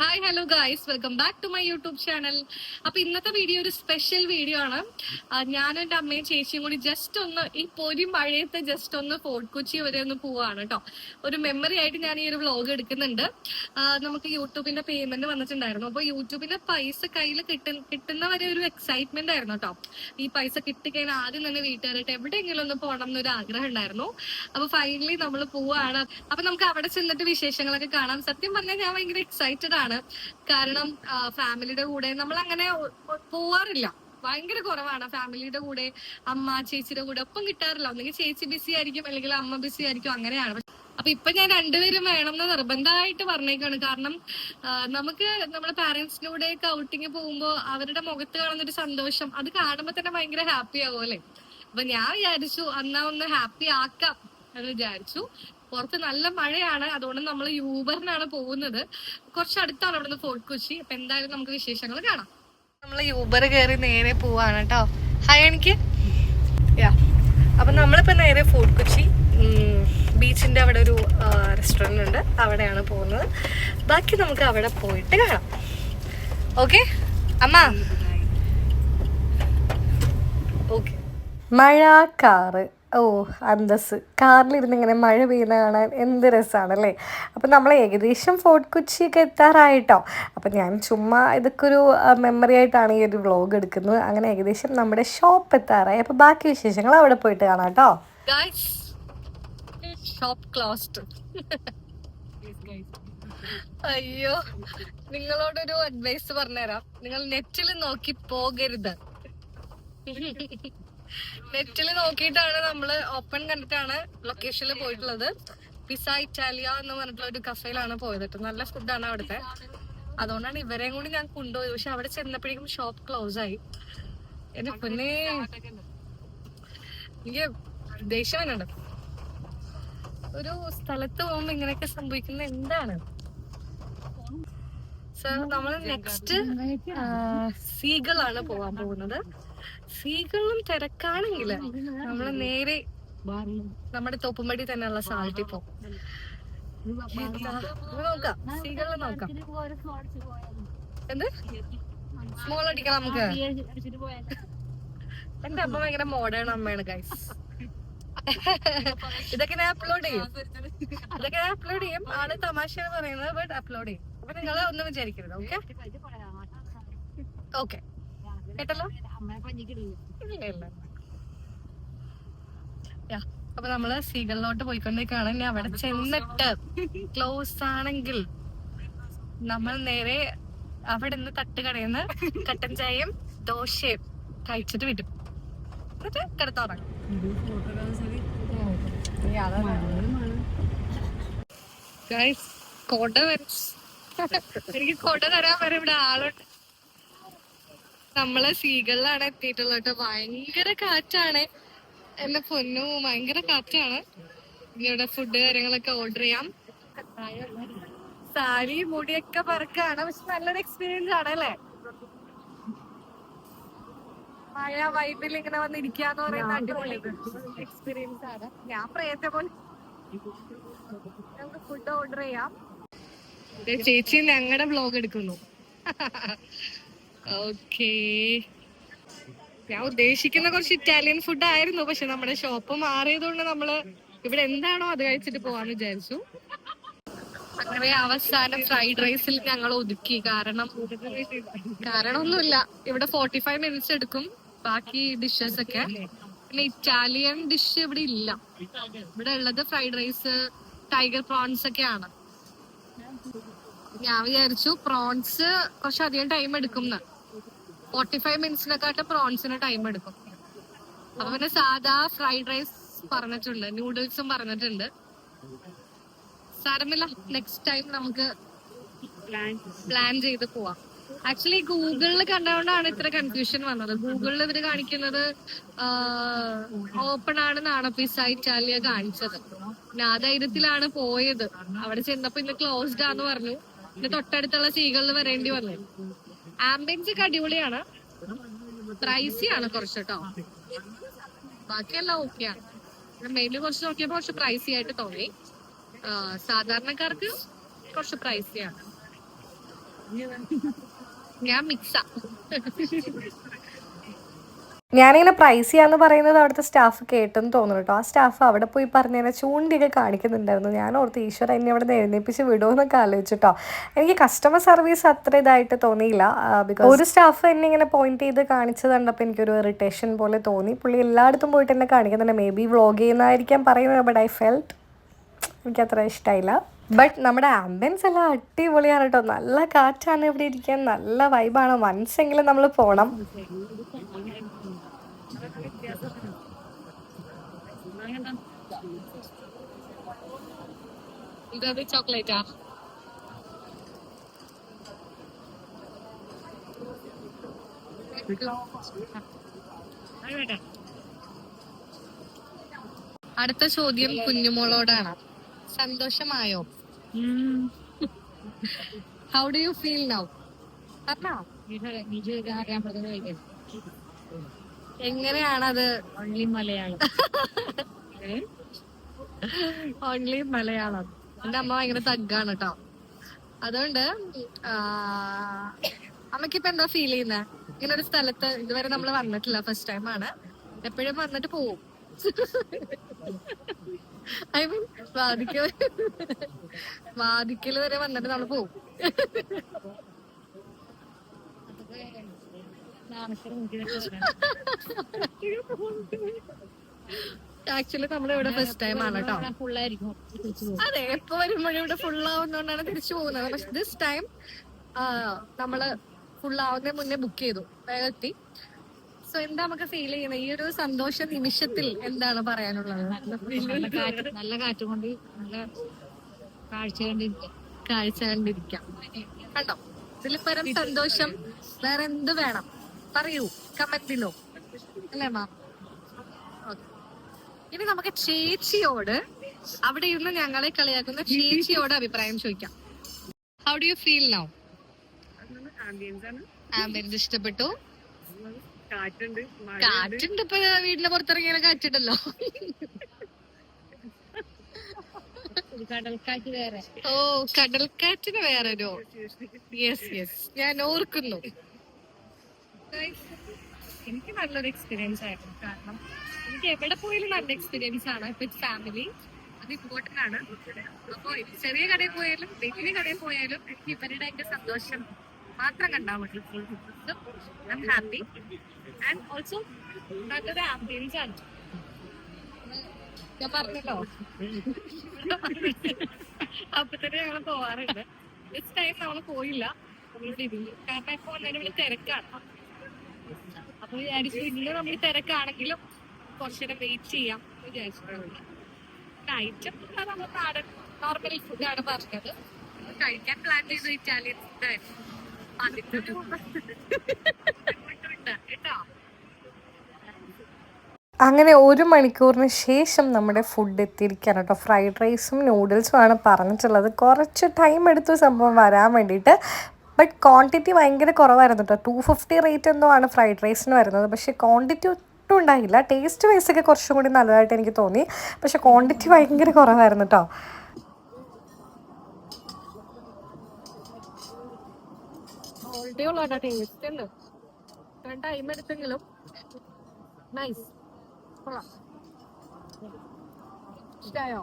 Hi hello guys welcome back to my YouTube channel അപ്പൊ ഇന്നത്തെ video ഒരു special video ആണ്. ഞാനും എന്റെ അമ്മയും ചേച്ചിയും കൂടി ജസ്റ്റ് ഒന്ന് ഈ പൊരി മഴയത്ത് ജസ്റ്റ് ഒന്ന് ഫോർട്ട് കൊച്ചി വരെ ഒന്ന് പോവാണ് കേട്ടോ ഒരു മെമ്മറി ആയിട്ട് ഞാൻ ഈ ഒരു വ്ലോഗ് എടുക്കുന്നുണ്ട്. നമുക്ക് യൂട്യൂബിന്റെ പേയ്മെന്റ് വന്നിട്ടുണ്ടായിരുന്നു. അപ്പൊ യൂട്യൂബിന്റെ പൈസ കയ്യിൽ കിട്ടുന്ന കിട്ടുന്ന വരെ ഒരു എക്സൈറ്റ്മെന്റ് ആയിരുന്നു കേട്ടോ ഈ പൈസ കിട്ടിക്കഴിഞ്ഞാൽ ആദ്യം തന്നെ വീട്ടുകാരായിട്ട് എവിടെയെങ്കിലും ഒന്ന് പോകണം എന്നൊരു ആഗ്രഹം ഉണ്ടായിരുന്നു. അപ്പൊ ഫൈനലി നമ്മൾ പോവാണ്. അപ്പൊ നമുക്ക് അവിടെ ചെന്നിട്ട് വിശേഷങ്ങളൊക്കെ കാണാം. സത്യം പറഞ്ഞാൽ ഞാൻ ഭയങ്കര എക്സൈറ്റഡ് ആണ്. കാരണം ഫാമിലിയുടെ കൂടെ നമ്മൾ അങ്ങനെ പോവാറില്ല. ഭയങ്കര കുറവാണ് ഫാമിലിയുടെ കൂടെ അമ്മ ചേച്ചിയുടെ കൂടെ ഒപ്പം കിട്ടാറില്ല. ഒന്നെങ്കിൽ ചേച്ചി ബിസി ആയിരിക്കും അല്ലെങ്കിൽ അമ്മ ബിസി ആയിരിക്കും അങ്ങനെയാണ്. അപ്പൊ ഇപ്പൊ ഞാൻ രണ്ടുപേരും വേണം എന്ന് നിർബന്ധമായിട്ട് പറഞ്ഞേക്കാണ്. കാരണം നമുക്ക് നമ്മുടെ പാരന്റ്സിനൂടെ കൂടെ ഔട്ടിങ് പോകുമ്പോൾ അവരുടെ മുഖത്ത് കാണുന്ന ഒരു സന്തോഷം അത് കാണുമ്പോൾ തന്നെ ഭയങ്കര ഹാപ്പി ആവുമല്ലേ അപ്പൊ ഞാൻ വിചാരിച്ചു അന്നാ ഒന്ന് ഹാപ്പി ആക്കാം. എന്ന് വിചാരിച്ചു. പുറത്ത് നല്ല മഴയാണ് അതുകൊണ്ട് നമ്മൾ യൂബറിനാണ് പോകുന്നത്. കുറച്ച് അടുത്താണ് അവിടുന്ന് ഫോർട്ട് കൊച്ചി. അപ്പൊ എന്തായാലും നമുക്ക് വിശേഷങ്ങൾ കാണാം. നമ്മൾ യൂബർ കയറി നേരെ പോവാണ് കേട്ടോ ഹായ് എനിക്ക് യാ അപ്പൊ നമ്മളിപ്പോ നേരെ ഫോർട്ട് കൊച്ചി ബീച്ചിന്റെ അവിടെ ഒരു റെസ്റ്റോറന്റ് ഉണ്ട്. അവിടെയാണ് പോകുന്നത്. ബാക്കി നമുക്ക് അവിടെ പോയിട്ട് കാണാം. ഓക്കെ അമ്മ? ഓക്കെ മഴ കാറ്. ഓ അന്തസ് കാറിലിരുന്ന് ഇങ്ങനെ മഴ പെയ്യുന്ന കാണാൻ എന്ത് രസമാണല്ലേ അപ്പം നമ്മൾ ഏകദേശം ഫോർട്ട് കൊച്ചിയൊക്കെ എത്താറായിട്ടോ. അപ്പം ഞാൻ ചുമ്മാ ഇതൊക്കെ ഒരു മെമ്മറി ആയിട്ടാണ് ഈ ഒരു വ്ളോഗ് എടുക്കുന്നത്. അങ്ങനെ ഏകദേശം നമ്മുടെ ഷോപ്പ് എത്താറായി. അപ്പം ബാക്കി വിശേഷങ്ങൾ അവിടെ പോയിട്ട് കാണാം കേട്ടോ. ഷോപ്പ് അയ്യോ നിങ്ങളോടൊരു അഡ്വൈസ് പറഞ്ഞുതരാം. നിങ്ങൾ നെറ്റിൽ നോക്കി പോകരുത്. നെറ്റിൽ നോക്കിയിട്ടാണ് നമ്മൾ ഓപ്പൺ കണ്ടിട്ടാണ് ലൊക്കേഷനിൽ പോയിട്ടുള്ളത്. പിസ ഇറ്റാലിയ എന്ന് പറഞ്ഞിട്ടുള്ള ഒരു കഫേയിലാണ് പോയത്. നല്ല ഫുഡാണ് അവിടുത്തെ. അതുകൊണ്ടാണ് ഇവരെയും കൂടി ഞാൻ കൊണ്ടുപോയത്. പക്ഷെ അവിടെ ചെന്നപ്പോഴേക്കും ഷോപ്പ് ക്ലോസ് ആയി. എന്റെ പിന്നെ. എനിക്ക് ദേഷ്യം ഒരു സ്ഥലത്ത് പോകുമ്പോ ഇങ്ങനെയൊക്കെ സംഭവിക്കുന്നത് എന്താണ്? സർ നമ്മൾ നെക്സ്റ്റ് സീകളാണ് പോവാൻ പോകുന്നത്. സീകളും തിരക്കാണെങ്കിൽ നമ്മൾ നേരെ നമ്മുടെ തോപ്പുംപടി തന്നെയുള്ള സാൾട്ടി പോകും. നോക്കാം. സീകളിൽ നോക്കാം. എന്ത്? സ്മോൾ അടിക്കണം നമുക്ക്. എന്റെ അമ്മ ഭയങ്കര മോഡേൺ അമ്മയാണ് ഗൈസ് ഇതൊക്കെ ഞാൻ അപ്ലോഡ് ചെയ്യും. ഇതൊക്കെ ഞാൻ അപ്ലോഡ് ചെയ്യും. ആൾ തമാശയാണ് പറയുന്നത് ബട്ട് അപ്ലോഡ് ചെയ്യും. അപ്പൊ നിങ്ങൾ ഒന്നും വിചാരിക്കരുത് ഓക്കെ ഓക്കെ. കേട്ടല്ലോ. അപ്പൊ നമ്മൾ സീകളിലോട്ട് പോയിക്കൊണ്ടിരിക്കുകയാണ്. ഇനി അവിടെ ചെന്നിട്ട് ക്ലോസ് ആണെങ്കിൽ നമ്മൾ നേരെ അവിടെ നിന്ന് തട്ടുകടയിൽ കട്ടൻ ചായയും ദോശയും കഴിച്ചിട്ട് വിട്ടു എന്നിട്ട് കിടത്തുറങ്ങും കോട്ട എനിക്ക് കോട്ട തരാൻ വരെ ഇവിടെ ആളുണ്ട്. നമ്മളെ സീകളിലാണ് എത്തിയിട്ടുള്ളത് കേട്ടോ. ഭയങ്കര കാറ്റാണ്. എന്റെ പൊന്നു ഭയങ്കര കാറ്റാണ്. ഇവിടെ ഫുഡ് കാര്യങ്ങളൊക്കെ ഓർഡർ ചെയ്യാം. സാരി മുടിയൊക്കെ പറക്കാണ്. പക്ഷെ നല്ലൊരു എക്സ്പീരിയൻസ് ആണ് അല്ലേ? മഴ വൈബിൽ ഇങ്ങനെ വന്നിരിക്കാന്ന് പറയുന്ന അടിപൊളി എക്സ്പീരിയൻസ് ആണ്. ഞാൻ പ്രയത്തെ പോലെ നമുക്ക് ഫുഡ് ഓർഡർ ചെയ്യാം. ചേച്ചി ഞങ്ങളുടെ ബ്ലോഗ് എടുക്കുന്നു. ഓക്കേ. ഞാൻ ഉദ്ദേശിക്കുന്ന കുറച്ച് ഇറ്റാലിയൻ ഫുഡ് ആയിരുന്നു പക്ഷെ നമ്മുടെ ഷോപ്പ് മാറിയതുകൊണ്ട് നമ്മൾ ഇവിടെ എന്താണോ അത് കഴിച്ചിട്ട് പോവാന്ന് വിചാരിച്ചു. അങ്ങനെ അവസാനം ഫ്രൈഡ് റൈസിൽ ഞങ്ങൾ ഒതുക്കി. കാരണം കാരണമൊന്നുമില്ല. ഇവിടെ ഫോർട്ടി ഫൈവ് മിനിറ്റ്സ് എടുക്കും ബാക്കി ഡിഷസ് ഒക്കെ. പിന്നെ ഇറ്റാലിയൻ ഡിഷ് ഇവിടെ ഇല്ല. ഇവിടെ ഉള്ളത് ഫ്രൈഡ് റൈസ് ടൈഗർ പ്രോൺസ് ഒക്കെയാണ്. ഞാൻ വിചാരിച്ചു പ്രോൺസ് കുറച്ചധികം ടൈം എടുക്കും ഫോർട്ടി ഫൈവ് മിനിറ്റ്സിനെക്കാട്ടും പ്രോൺസിന് ടൈം എടുക്കും. അപ്പൊ പിന്നെ സാധാ ഫ്രൈഡ് റൈസ് പറഞ്ഞിട്ടുണ്ട് നൂഡിൽസും പറഞ്ഞിട്ടുണ്ട്. സാരമില്ല നെക്സ്റ്റ് ടൈം നമുക്ക് പ്ലാൻ ചെയ്ത് പോവാം. ആക്ച്വലി ഗൂഗിളിൽ കണ്ടതുകൊണ്ടാണ് ഇത്ര കൺഫ്യൂഷൻ വന്നത്. ഗൂഗിളിൽ ഇവർ കാണിക്കുന്നത് ഓപ്പൺ ആണെന്നാണ് പിസ ഇറ്റാലിയ കാണിച്ചത്. പിന്നെ ആ ധൈര്യത്തിലാണ് പോയത്. അവിടെ ചെന്നപ്പോ ഇന്ന് ക്ലോസ്ഡ് ആന്ന് പറഞ്ഞു. പിന്നെ തൊട്ടടുത്തുള്ള സീകളിൽ വരേണ്ടി വന്നു. ആംബിയൻസ് ഒക്കെ അടിപൊളിയാണ്. പ്രൈസി ആണ് കുറച്ച് കേട്ടോ ബാക്കിയെല്ലാം ഓക്കെയാണ് മെയിൻലി കുറച്ച് നോക്കിയപ്പോ കുറച്ച് പ്രൈസി ആയിട്ട് തോന്നി. സാധാരണക്കാർക്ക് കുറച്ച് പ്രൈസി ആണ്. ഞാൻ മിക്സാ ഞാനിങ്ങനെ പ്രൈസ് ചെയ്യാന്ന് പറയുന്നത് അവിടുത്തെ സ്റ്റാഫ് കേട്ടെന്ന് തോന്നുന്നു കേട്ടോ. ആ സ്റ്റാഫ് അവിടെ പോയി പറഞ്ഞതിനെ ചൂണ്ടിയൊക്കെ കാണിക്കുന്നുണ്ടായിരുന്നു. ഞാൻ ഓർത്ത് ഈശ്വര എന്നെ അവിടെ എഴുന്നേപ്പിച്ച് വിടുമെന്നൊക്കെ ആലോചിച്ചിട്ടോ എനിക്ക് കസ്റ്റമർ സർവീസ് അത്ര ഇതായിട്ട് തോന്നിയില്ല. ബിക്കോസ് ഒരു സ്റ്റാഫ് എന്നെ ഇങ്ങനെ പോയിന്റ് ചെയ്ത് കാണിച്ചത് കണ്ടപ്പോൾ എനിക്കൊരു ഇറിറ്റേഷൻ പോലെ തോന്നി. പുള്ളി എല്ലായിടത്തും പോയിട്ട് എന്നെ കാണിക്കുന്നുണ്ട്. മേ ബി വ്ളോഗ് ചെയ്യുന്നതായിരിക്കാം പറയുന്നത് ബട്ട് ഐ ഫെൽറ്റ് എനിക്കത്ര ഇഷ്ടമായില്ല ബട്ട് നമ്മുടെ ആംബിയൻസ് എല്ലാം അടിപൊളിയാണ് കേട്ടോ നല്ല കാറ്റാണ് ഇവിടെ ഇരിക്കാൻ. നല്ല വൈബാണ് മനസ്സെങ്കിലും നമ്മൾ പോകണം ഇതത് ചോക്ലേറ്റാ? അടുത്ത ചോദ്യം കുഞ്ഞുമോളോടാണ്. സന്തോഷമായോ? How do you feel now പറഞ്ഞോ. എങ്ങനെയാണത്? ഓൺലി മലയാളം. ഓൺലി മലയാളം. എന്റെ അമ്മ ഭയങ്കര തഗ്ഗാണ് കേട്ടോ അതുകൊണ്ട് ആ, അമ്മയ്ക്കിപ്പോ എന്താ ഫീൽ ചെയ്യുന്നത് ഇങ്ങനെ ഒരു സ്ഥലത്ത് ഇതുവരെ നമ്മൾ വന്നിട്ടില്ല ഫസ്റ്റ് ടൈം ആണ്. എപ്പോഴും വന്നിട്ട് പോവും. ഐ മീൻ വാദിക്കൽ വാദിക്കൽ വരെ വന്നിട്ട് നമ്മൾ പോവും. ആക്ച്വലി നമ്മൾ ഇവിടെ ഫസ്റ്റ് ടൈം ആണ് കേട്ടോ അതെ എപ്പോ വരുമ്പോഴും ഇവിടെ ഫുൾ ആവുന്നോണ്ടാണ് തിരിച്ചു പോകുന്നത്. പക്ഷെ ദിസ് ടൈം നമ്മൾ ഫുൾ ആവുന്നതിന് മുന്നേ ബുക്ക് ചെയ്തു. വേഗത്തി സോ എന്താ നമുക്ക് ഫീൽ ചെയ്യുന്നത്? ഈ ഒരു സന്തോഷ നിമിഷത്തിൽ എന്താണ് പറയാനുള്ളത്? നല്ല കാറ്റ് നല്ല കാറ്റ് കൊണ്ട് നല്ല കാഴ്ച കണ്ടിരിക്കാം. കാഴ്ച കണ്ടിരിക്കാം. കണ്ടോ? ഇതിൽ പരം സന്തോഷം വേറെ എന്ത് വേണം? പറയൂ. കമന്റിലോ അല്ലേ മാം ഓക്കെ ഇനി നമുക്ക് ചേച്ചിയോട് അവിടെ ഇരുന്ന് ഞങ്ങളെ കളിയാക്കുന്ന ചേച്ചിയോട് അഭിപ്രായം ചോദിക്കാം. How do you feel now ambience ഇഷ്ടപ്പെട്ടു? കാറ്റുണ്ട് കാറ്റുണ്ട് ഇപ്പൊ വീടിന്റെ പുറത്തിറങ്ങിയ കാറ്റുണ്ടല്ലോ. കടൽക്കാറ്റ് വേറെ. ഓ കടൽക്കാറ്റിന് വേറൊരു യെസ് യെസ് ഞാൻ ഓർക്കുന്നു. എനിക്ക് നല്ലൊരു എക്സ്പീരിയൻസ് ആയിരുന്നു. കാരണം എനിക്ക് എവിടെ പോയാലും നല്ല എക്സ്പീരിയൻസ് ആണ് വിത്ത് ഫാമിലി അത് ഇമ്പോർട്ടന്റ് ആണ്. അപ്പോൾ ചെറിയ കടയിൽ പോയാലും വലിയ കടയിൽ പോയാലും എനിക്ക് ഇവരുടെ എന്റെ സന്തോഷം മാത്രം കണ്ടാൽ മതി ഐ ഹാപ്പി ആൻഡ് ഓൾസോ നല്ലൊരു ആംബിയൻസ് ആണ്. ഞാൻ പറഞ്ഞല്ലോ അപ്പൊ തന്നെ ഞങ്ങൾ പോവാറുണ്ട്. ഇസ് ടൈം നമ്മൾ പോയില്ല. കാരണം ഇപ്പൊ എന്തായാലും ഇവിടെ തിരക്കാണ്. അപ്പൊ വിചാരിച്ചു ഇന്ന് നമ്മൾ തിരക്കാണെങ്കിലും കുറച്ചുകൂടെ വെയിറ്റ് ചെയ്യാം നമ്മൾ കഴിക്കാൻ പ്ലാൻ ചെയ്ത ഇറ്റാലിയൻ അങ്ങനെ ഒരു മണിക്കൂറിന് ശേഷം നമ്മുടെ ഫുഡ് എത്തിയിരിക്കുകയാണ് കേട്ടോ. ഫ്രൈഡ് റൈസും നൂഡിൽസും ആണ് പറഞ്ഞിട്ടുള്ളത്. കുറച്ച് ടൈം എടുത്തു സംഭവം വരാൻ വേണ്ടിയിട്ട് ബട്ട് ക്വാണ്ടിറ്റി ഭയങ്കര കുറവായിരുന്നു കേട്ടോ ടു ഫിഫ്റ്റി റേറ്റ് എന്തോ ആണ് ഫ്രൈഡ് റൈസിന് വരുന്നത്. പക്ഷേ ക്വാണ്ടിറ്റി ഒട്ടും ഉണ്ടായില്ല. ടേസ്റ്റ് വൈസൊക്കെ കുറച്ചും കൂടി നല്ലതായിട്ട് എനിക്ക് തോന്നി. പക്ഷേ ക്വാണ്ടിറ്റി ഭയങ്കര കുറവായിരുന്നു കേട്ടോ ക്വാളിറ്റി ഉള്ള ടേസ്റ്റ് ഉണ്ട് ടൈം എടുത്തെങ്കിലും. നൈസ് കൊള്ളാം. ഇഷ്ടായോ?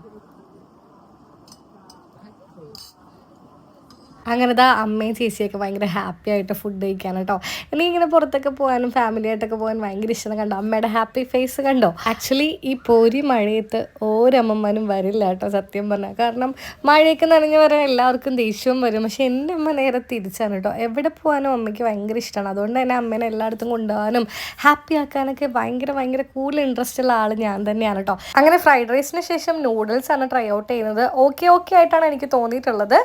അങ്ങനെ ദാ അമ്മയും ചേച്ചിയൊക്കെ ഭയങ്കര ഹാപ്പി ആയിട്ട് ഫുഡ് കഴിക്കാൻ കേട്ടോ ഇനി ഇങ്ങനെ പുറത്തൊക്കെ പോകാനും ഫാമിലി ആയിട്ടൊക്കെ പോകാൻ ഭയങ്കര ഇഷ്ടം. കണ്ടോ? അമ്മയുടെ ഹാപ്പി ഫേസ് കണ്ടോ? ആക്ച്വലി ഈ പോരി മഴയത്ത് ഓരമ്മമാരും വരില്ല കേട്ടോ സത്യം പറഞ്ഞാൽ കാരണം മഴയൊക്കെ നനഞ്ഞു വരാൻ എല്ലാവർക്കും ദേഷ്യവും വരും. പക്ഷെ എന്റെ അമ്മ നേരെ തിരിച്ചാണ് കേട്ടോ എവിടെ പോകാനും അമ്മയ്ക്ക് ഭയങ്കര ഇഷ്ടമാണ്. അതുകൊണ്ട് തന്നെ അമ്മേനെ എല്ലായിടത്തും കൊണ്ടുപോകാനും ഹാപ്പി ആക്കാനൊക്കെ ഭയങ്കര ഭയങ്കര കൂൾ ഇൻട്രസ്റ്റ് ഉള്ള ആൾ ഞാൻ തന്നെയാണ് കേട്ടോ അങ്ങനെ ഫ്രൈഡ് റൈസിന് ശേഷം നൂഡിൽസ് ആണ് ട്രൈ ഔട്ട് ചെയ്യുന്നത്. ഓക്കെ ഓക്കെ ആയിട്ടാണ് എനിക്ക് തോന്നിയിട്ടുള്ളത്.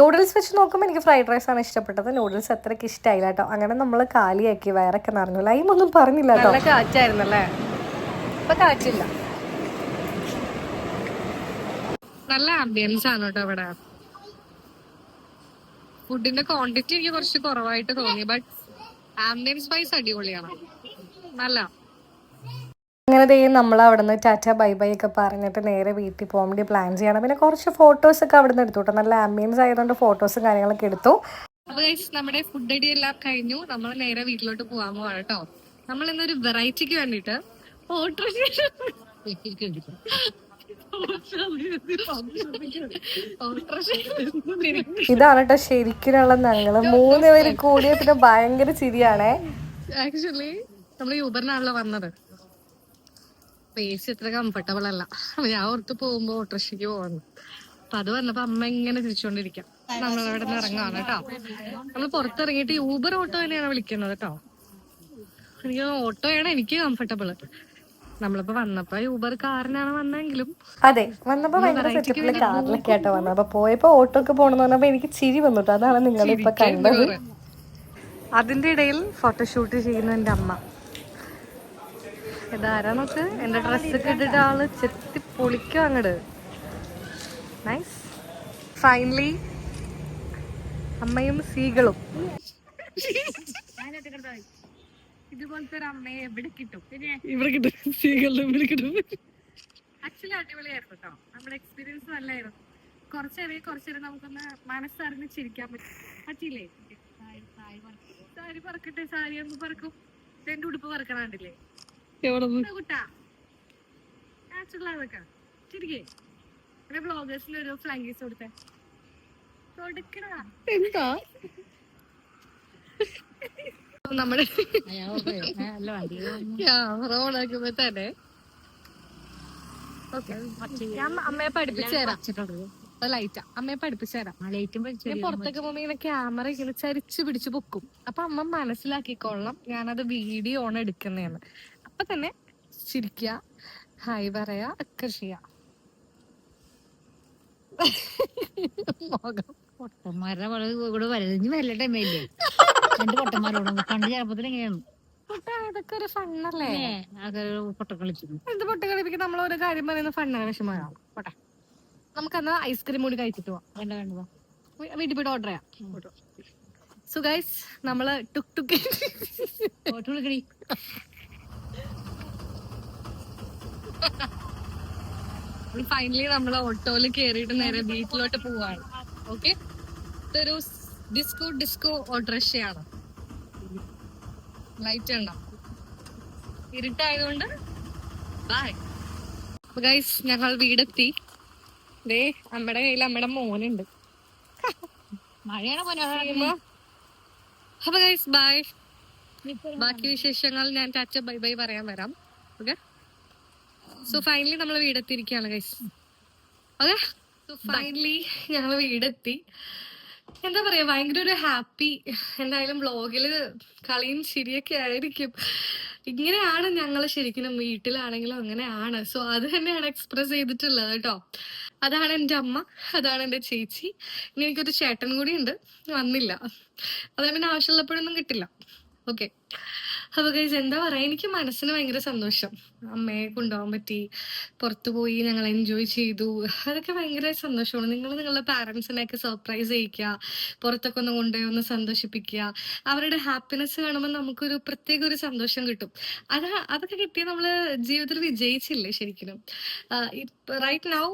നൂഡിൽസ് വെച്ച് നോക്കുമ്പോൾ എനിക്ക് ഫ്രൈഡ് റൈസ് ആണ് ഇഷ്ടപ്പെട്ടത്. നൂഡിൽസ് അത്രയ്ക്ക് ഇഷ്ടമായില്ല കേട്ടോ. അങ്ങനെ നമ്മൾ കാലിയാക്കി വയറൊക്കെ നിറഞ്ഞു. ലൈം ഒന്നും പറഞ്ഞില്ല കേട്ടോ. നല്ല ആംബിയൻസ് ആണ് കേട്ടോ ഇവിടെ. ഫുഡിന്റെ ക്വാണ്ടിറ്റി എനിക്ക് കുറച്ച് കുറവായിട്ട് തോന്നി ബട്ട് ആംബിയൻസ് വൈസ് അടിപൊളിയാണ്. നല്ല. അങ്ങനെ ദേ നമ്മൾ അവിടെ നിന്ന് ടാറ്റ ബൈ ബൈ ഒക്കെ പറഞ്ഞിട്ട് നേരെ വീട്ടിൽ പോകാൻ വേണ്ടി പ്ലാൻ ചെയ്യണം. പിന്നെ കുറച്ച് ഫോട്ടോസൊക്കെ അവിടെ നിന്ന് എടുത്തു കേട്ടോ നല്ല ആംബിയൻസ് ആയതുകൊണ്ട് ഫോട്ടോസും കാര്യങ്ങളൊക്കെ എടുത്തു. അപ്പോൾ നമ്മുടെ ഫുഡ് അടി എല്ലാം കഴിഞ്ഞു. നമ്മൾ നേരെ വീട്ടിലോട്ട് പോകാൻ പോവാണ് കേട്ടോ നമ്മൾ ഇന്നൊരു വെറൈറ്റിക്ക് വേണ്ടിട്ട് ഫോട്ടോ ഇതാണ് കേട്ടോ ശരിക്കുള്ള ഞങ്ങൾ. മൂന്ന് പേര് കൂടിയ പിന്നെ ഭയങ്കര ചിരിയാണേ. ആക്ച്വലി നമ്മൾ യൂബറിനാണല്ലോ വന്നത്. പേസ് ഇത്ര കംഫർട്ടബിൾ അല്ല. ഞാൻ ഓർത്ത് പോകുമ്പോ ഓട്ടോറിക്ഷയ്ക്ക് പോകണം അപ്പൊ അത് വന്നപ്പോ അമ്മ ഇങ്ങനെ തിരിച്ചോണ്ടിരിക്കാം നമ്മൾ അവിടെ നിന്ന് ഇറങ്ങാണ് കേട്ടോ. നമ്മൾ പുറത്തിറങ്ങിയിട്ട് യൂബർ ഓട്ടോ തന്നെയാണ് വിളിക്കുന്നത് കേട്ടോ. എനിക്ക് ഓട്ടോയാണ് എനിക്ക് കംഫർട്ടബിൾ നമ്മളിപ്പോ വന്നപ്പോ യൂബർ കാറിനാണ് വന്നെങ്കിലും അതെ വന്നപ്പോ ഭയങ്കര സെറ്റപ്പിൽ കാറിലൊക്കെ ആട്ടോ വന്നത്. അപ്പൊ പോയപ്പോ ഓട്ടോ ഒക്കെ പോണെന്ന് പറഞ്ഞപ്പോ എനിക്ക് ചിരി വന്നു. അതാണ് നിങ്ങൾ ഇപ്പൊ കണ്ടത്. അതിന്റെ ഇടയിൽ ഫോട്ടോഷൂട്ട് ചെയ്യുന്ന എന്റെ അമ്മ. ഇതാരാ നോക്ക് എന്റെ ഡ്രസ്സൊക്കെ ഇട്ടിട്ട് ആൾ ചെത്തി പൊളിക്കും അങ്ങട്. നൈസ് ഫൈനലി അമ്മയും സീകളും ഇതുപോലത്തെ ഒരു അമ്മയെ എവിടെ കിട്ടും ഇവിടെ കിട്ടും. സീകളിലും ഇവിടെ കിട്ടും. ആക്ച്വലി അടിപൊളിയായിരുന്നു കേട്ടോ നമ്മുടെ എക്സ്പീരിയൻസ് നല്ലായിരുന്നു. കുറച്ചേരം കുറച്ചേരം നമുക്കൊന്ന് മനസ്സറിഞ്ഞ് ചിരിക്കാൻ പറ്റും. പറ്റിയില്ലേ? സാരി പറക്കട്ടെ സാരി ഒന്ന് പറക്കും. എന്റെ ഉടുപ്പ് പറക്കണാണ്ടില്ലേ എന്താ? നമ്മുടെ ക്യാമറ ഓണാക്കുമ്പോ തന്നെ. ഓക്കെ. ഞാൻ അമ്മയെ പഠിപ്പിച്ചു തരാം. ലൈറ്റാ അമ്മയെ പഠിപ്പിച്ചു തരാം. ഞാൻ പുറത്തൊക്കെ പോകുമ്പോ ഇങ്ങനെ ക്യാമറ ഇങ്ങനെ ചരിച്ചു പിടിച്ചു പൊക്കും. അപ്പൊ അമ്മ മനസ്സിലാക്കിക്കൊള്ളണം. ഞാനത് വീഡിയോ ഓൺ എടുക്കുന്നേന്ന് അപ്പൊ തന്നെ ചിരിക്കുക ഹായ് പറയാ ഒക്കെ ചെയ്യാ. മുഖം പൊട്ടന്മാരുടെ വളരെ ഇവിടെ വലുതിന് വരലട്ടെ രണ്ട് പൊട്ടന്മാരോടും. പണ്ട് ചെറുപ്പത്തിൽ എങ്ങനെയാണ് ഒരു ഫണ്ണല്ലേ? ആകെ പൊട്ടം കളിച്ചിരുന്നു എന്ത് പൊട്ട് കളിപ്പിക്കും നമ്മൾ ഒരു കാര്യം പറയുന്ന ഫണ്ണാണ് വിഷമമാണ് പോട്ടെ. നമുക്കന്ന് ഐസ്ക്രീം കൂടി കഴിച്ചിട്ട് പോവാം. വേണ്ട വീട്ടിൽ പോയിട്ട് ഓർഡർ ചെയ്യാം. സോ ഗൈസ് നമ്മൾ ടുക് ടുക്ക് ഫൈനലി നമ്മൾ ഓട്ടോയിൽ കയറിയിട്ട് നേരെ ബീച്ചിലോട്ട് പോവാണ്. ഓക്കെ ഇതൊരു ഡിസ്കോ ഡിസ്കോ ഓട്ടോറിക്ഷയാണ്. ലൈറ്റ് ഉണ്ടോ? ഇരുട്ടായതുകൊണ്ട് ബൈ ഗൈസ് ഞങ്ങൾ വീടെത്തി. ദേ അമ്മയുടെ കയ്യിൽ അമ്മയുടെ മോനുണ്ട്. മഴയാണ് പോലെ. അപ്പൊ ഗൈസ് ബൈ ബാക്കി വിശേഷങ്ങൾ ഞാൻ ടാറ്റ ബൈ ബൈ പറയാൻ വരാം. ഓക്കെ സോ ഫൈനലി നമ്മൾ വീടെത്തിയിരിക്കുകയാണ് ഗൈസ് ഓക്കെ സോ ഫൈനലി ഞങ്ങൾ വീടെത്തി. എന്താ പറയാ ഭയങ്കര ഒരു ഹാപ്പി എന്തായാലും വ്ളോഗിൽ കളിയും ശരിയൊക്കെ ആയിരിക്കും. ഇങ്ങനെയാണ് ഞങ്ങൾ ശരിക്കും വീട്ടിലാണെങ്കിലും അങ്ങനെയാണ്. സോ അത് തന്നെയാണ് എക്സ്പ്രസ് ചെയ്തിട്ടുള്ളത് കേട്ടോ അതാണ് എന്റെ അമ്മ അതാണ് എന്റെ ചേച്ചി. ഇനി എനിക്കൊരു ചേട്ടൻ കൂടി ഉണ്ട്. വന്നില്ല. അത് പിന്നെ ആവശ്യമുള്ളപ്പോഴൊന്നും കിട്ടില്ല. ഓക്കെ അപ്പൊ ഗൈസ് എന്താ പറയാ? എനിക്ക് മനസ്സിന് ഭയങ്കര സന്തോഷം. അമ്മയെ കൊണ്ടുപോകാൻ പറ്റി പുറത്തു പോയി ഞങ്ങൾ എൻജോയ് ചെയ്തു. അതൊക്കെ ഭയങ്കര സന്തോഷമാണ്. നിങ്ങൾ നിങ്ങളുടെ പാരൻസിനെയൊക്കെ സർപ്രൈസ് ചെയ്യിക്കുക പുറത്തൊക്കെ ഒന്ന് കൊണ്ടുപോയി ഒന്ന് സന്തോഷിപ്പിക്കുക. അവരുടെ ഹാപ്പിനെസ് കാണുമ്പോൾ നമുക്കൊരു പ്രത്യേക ഒരു സന്തോഷം കിട്ടും. അത് അതൊക്കെ കിട്ടിയ നമ്മൾ ജീവിതത്തിൽ വിജയിച്ചില്ലേ ശരിക്കും റൈറ്റ് നൗ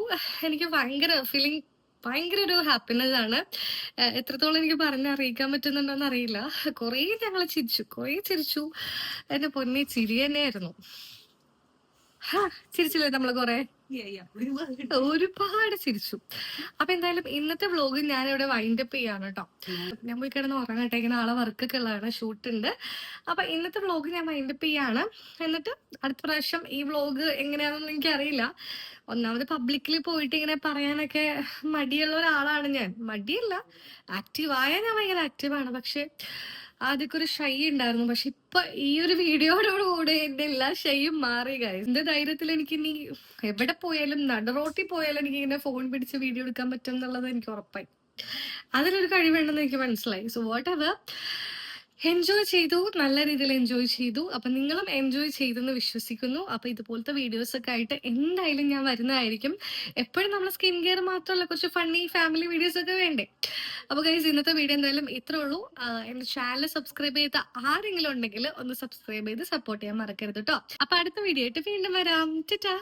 എനിക്ക് ഭയങ്കര ഫീലിംഗ് ഭയങ്കര ഒരു ഹാപ്പിനെസ് ആണ് എത്രത്തോളം എനിക്ക് പറഞ്ഞ് അറിയിക്കാൻ പറ്റുന്നുണ്ടോ എന്ന് അറിയില്ല. കുറേ ഞങ്ങൾ ചിരിച്ചു കുറേ ചിരിച്ചു. എന്റെ പൊന്നെ ചിരി തന്നെയായിരുന്നു. ചിരിച്ചില്ലേ നമ്മൾ കൊറേ? ഒരുപാട് ചിരിച്ചു. അപ്പൊ എന്തായാലും ഇന്നത്തെ വ്ലോഗ് ഞാൻ ഇവിടെ വൈൻഡ് അപ്പ് ചെയ്യാണ് കേട്ടോ ഞാൻ പോയി കിടന്ന് ഉറങ്ങട്ടെ. ഇങ്ങനെ നാളെ വർക്കൊക്കെ ഉള്ളതാണ്. ഷൂട്ട് ഉണ്ട്. അപ്പൊ ഇന്നത്തെ വ്ലോഗ് ഞാൻ വൈൻഡ് അപ്പ് ചെയ്യാണ്. എന്നിട്ട് അടുത്ത പ്രാവശ്യം ഈ വ്ലോഗ് എങ്ങനെയാണെന്ന് എനിക്ക് അറിയില്ല ഒന്നാമത് പബ്ലിക്കിൽ പോയിട്ട് ഇങ്ങനെ പറയാനൊക്കെ മടിയുള്ള ഒരാളാണ് ഞാൻ. മടിയല്ല. ആക്റ്റീവായ ഞാൻ ഭയങ്കര ആക്റ്റീവാണ് പക്ഷെ ആദ്യമൊക്കെ ഒരു ഷൈ ഉണ്ടായിരുന്നു. പക്ഷെ ഇപ്പൊ ഈ ഒരു വീഡിയോയോടുകൂടി എന്റെ എല്ലാ ഷൈയും മാറി കാര്യം എന്റെ ധൈര്യത്തിൽ എനിക്ക് ഇനി എവിടെ പോയാലും നട റോട്ടിൽ പോയാലും എനിക്ക് ഇങ്ങനെ ഫോൺ പിടിച്ച് വീഡിയോ എടുക്കാൻ പറ്റും എന്നുള്ളത് എനിക്ക് ഉറപ്പായി. അതിലൊരു കഴിവുണ്ടെന്ന് എനിക്ക് മനസ്സിലായി. സോ വാട്ട് എവർ എൻജോയ് ചെയ്തു നല്ല രീതിയിൽ എൻജോയ് ചെയ്തു. അപ്പൊ നിങ്ങളും എൻജോയ് ചെയ്തെന്ന് വിശ്വസിക്കുന്നു. അപ്പൊ ഇതുപോലത്തെ വീഡിയോസ് ഒക്കെ ആയിട്ട് എന്തായാലും ഞാൻ വരുന്നതായിരിക്കും. എപ്പോഴും നമ്മൾ സ്കിൻ കെയർ മാത്രമല്ല കുറച്ച് ഫണ്ണി ഫാമിലി വീഡിയോസ് ഒക്കെ വേണ്ടേ? അപ്പൊ ഗൈസ് ഇന്നത്തെ വീഡിയോ എന്തായാലും ഇത്രേ ഉള്ളൂ. എന്റെ ചാനൽ സബ്സ്ക്രൈബ് ചെയ്ത ആരെങ്കിലും ഉണ്ടെങ്കിൽ ഒന്ന് സബ്സ്ക്രൈബ് ചെയ്ത് സപ്പോർട്ട് ചെയ്യാൻ മറക്കരുത് കേട്ടോ അപ്പൊ അടുത്ത വീഡിയോ ആയിട്ട് വീണ്ടും വരാം. ടാ